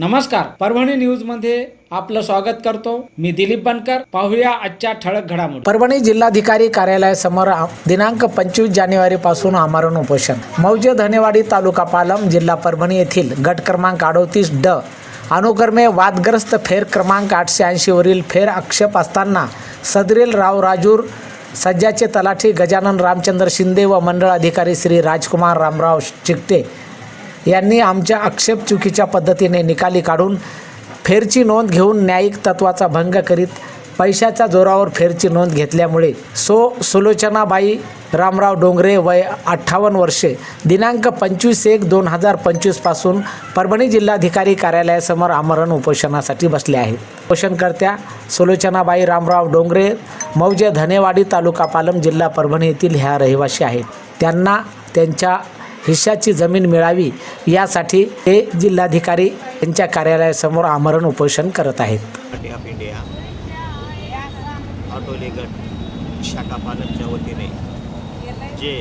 नमस्कार परभणी न्यूजमध्ये आपलं स्वागत करतो. मी दिलीप बनकर पाहूया आजच्या ठळक घडामोडी. परभणी जिल्हाधिकारी कार्यालयासमोर दिनांक पंचवीस जानेवारी पासून आमरण उपोषण. मौजे धनेवाडी तालुका पालम जिल्हा परभणी येथील गट क्रमांक अडोतीस ड अनुक्रमे वादग्रस्त फेर क्रमांक आठशे ऐंशीवरील फेर आक्षेप असताना सदरील राव राजूर सज्जाचे तलाठी गजानन रामचंद्र शिंदे व मंडळ अधिकारी श्री राजकुमार रामराव चिकटे यांनी आमच्या आक्षेप चुकीच्या पद्धतीने निकाली काढून फेरची नोंद घेऊन न्यायिक तत्वाचा भंग करीत पैशाच्या जोरावर फेरची नोंद घेतल्यामुळे सो सुलोचनाबाई रामराव डोंगरे वय अठ्ठावन्न वर्षे दिनांक पंचवीस एक दोन हजार पंचवीसपासून परभणी जिल्हाधिकारी कार्यालयासमोर आमरण उपोषणासाठी बसले आहेत. उपोषणकर्त्या सुलोचनाबाई रामराव डोंगरे मौजे धनेवाडी तालुका पालम जिल्हा परभणी येथील ह्या रहिवासी आहेत. त्यांना त्यांच्या हिश्शाची जमीन मिळावी यासाठी ते जिल्हाधिकारी यांच्या कार्यालयासमोर आमरण उपोषण करत आहेत. ऑफ इंडिया ऑटोले गट शाखा वतीने जे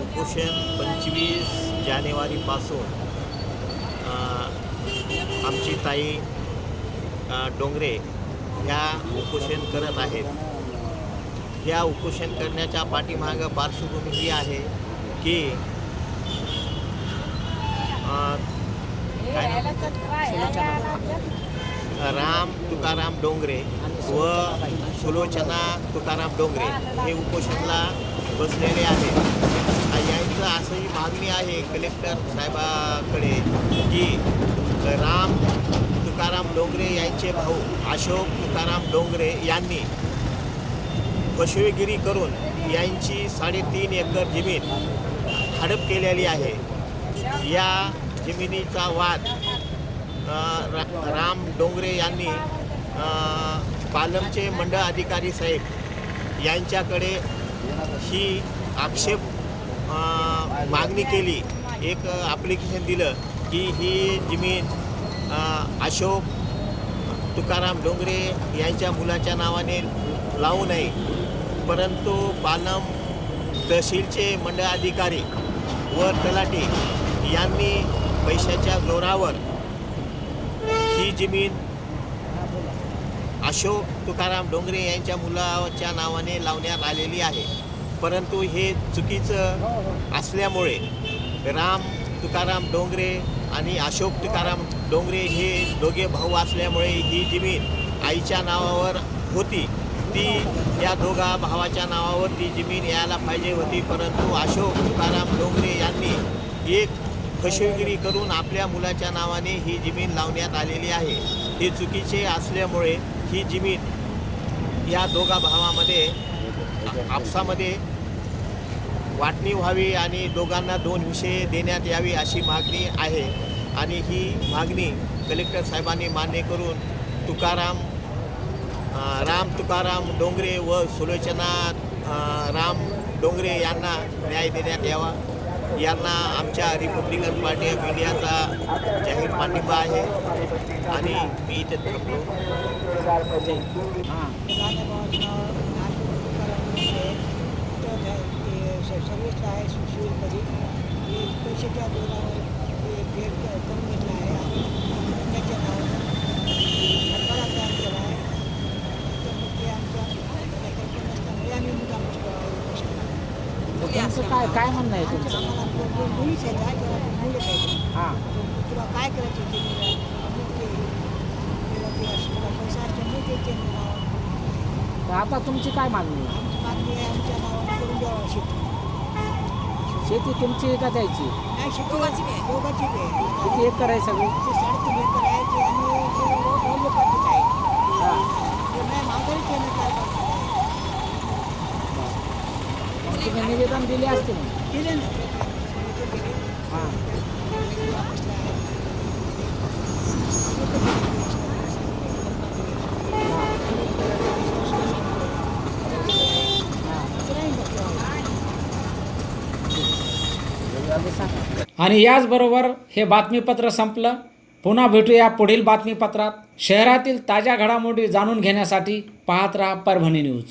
उपोषण पंचवीस जानेवारीपासून आमची ताई डोंगरे ह्या उपोषण करत आहेत. ह्या उपोषण करण्याच्या पाठीमागं पार्श्वभूमी ही आहे की राम तुकाराम डोंगरे व सुलोचना तुकाराम डोंगरे हे उपोषणला बसलेले आहेत. आणि यांचं असंही मागणी आहे कलेक्टर साहेबाकडे की राम तुकाराम डोंगरे यांचे भाऊ अशोक तुकाराम डोंगरे यांनी पशुगिरी करून यांची साडेतीन एकर जमीन हडप केलेली आहे. या जमिनीचा वाद रा- राम डोंगरे यांनी पालमचे मंडळ अधिकारी साहेब यांच्याकडे ही आक्षेप मागणी केली. एक ॲप्लिकेशन दिलं की ही जमीन अशोक तुकाराम डोंगरे यांच्या मुलाच्या नावाने लावू नये. परंतु पालम तहसीलचे मंडळ अधिकारी व तलाठी यांनी पैशाच्या जोरावर ही जमीन अशोक तुकाराम डोंगरे यांच्या मुलाच्या नावाने लावण्यात आलेली आहे. परंतु हे चुकीचं असल्यामुळे राम तुकाराम डोंगरे आणि अशोक तुकाराम डोंगरे हे दोघे भाऊ असल्यामुळे ही जमीन आईच्या नावावर होती. ती या दोघा भावाच्या नावावर ती जमीन यायला पाहिजे होती. परंतु अशोक तुकाराम डोंगरे यांनी एक फसवेगिरी करून आपल्या मुलाच्या नावाने ही जमीन लावण्यात आलेली आहे. हे चुकीचे असल्यामुळे ही जमीन या दोघा भावामध्ये आपसामध्ये वाटणी व्हावी आणि दोघांना दोन विषय देण्यात यावी अशी मागणी आहे. आणि ही मागणी कलेक्टर साहेबांनी मान्य करून तुकाराम राम तुकाराम डोंगरे व सुलोचना राम डोंगरे यांना न्याय देण्यात यावा. यांना आमच्या रिपब्लिकन पार्टी ऑफ इंडियाचा जाहीर पाठिंबा आहे. आणि मी इथे थांबलो सर्विसला आहे सुशिलमध्ये ते पैशाच्या जोरावर ते भेट करून घेतला आहे आणि त्याच्या नावानं सरकारा तयार केला आहे त्यामुळे ते आमच्या कल्पना नसल्यामुळे आम्ही मुद्दाम तुमचं काय काय म्हणणं आहे तुमचं? हा, तुला काय करायचं तर आता तुमची काय मागणी आहे? आमची मागणी आहे आमच्या नावावर करून द्यावं शेती शेती तुमची का द्यायची? नाही शेती दोघांची आहे. किती एकर आहे सगळी ते साडेतीन एकर आहे ते आम्ही ते रौद्र पाटीत आहे हां ते नाही माघारी केलं काय करतो मग तुम्ही निवेदन दिले असते दिले. हां. आणि याचबरोबर हे बातमीपत्र संपलं पुन्हा भेटूया पुढील बातमीपत्रात शहरातील ताज्या घडामोडी जाणून घेण्यासाठी पाहत राहा परभणी न्यूज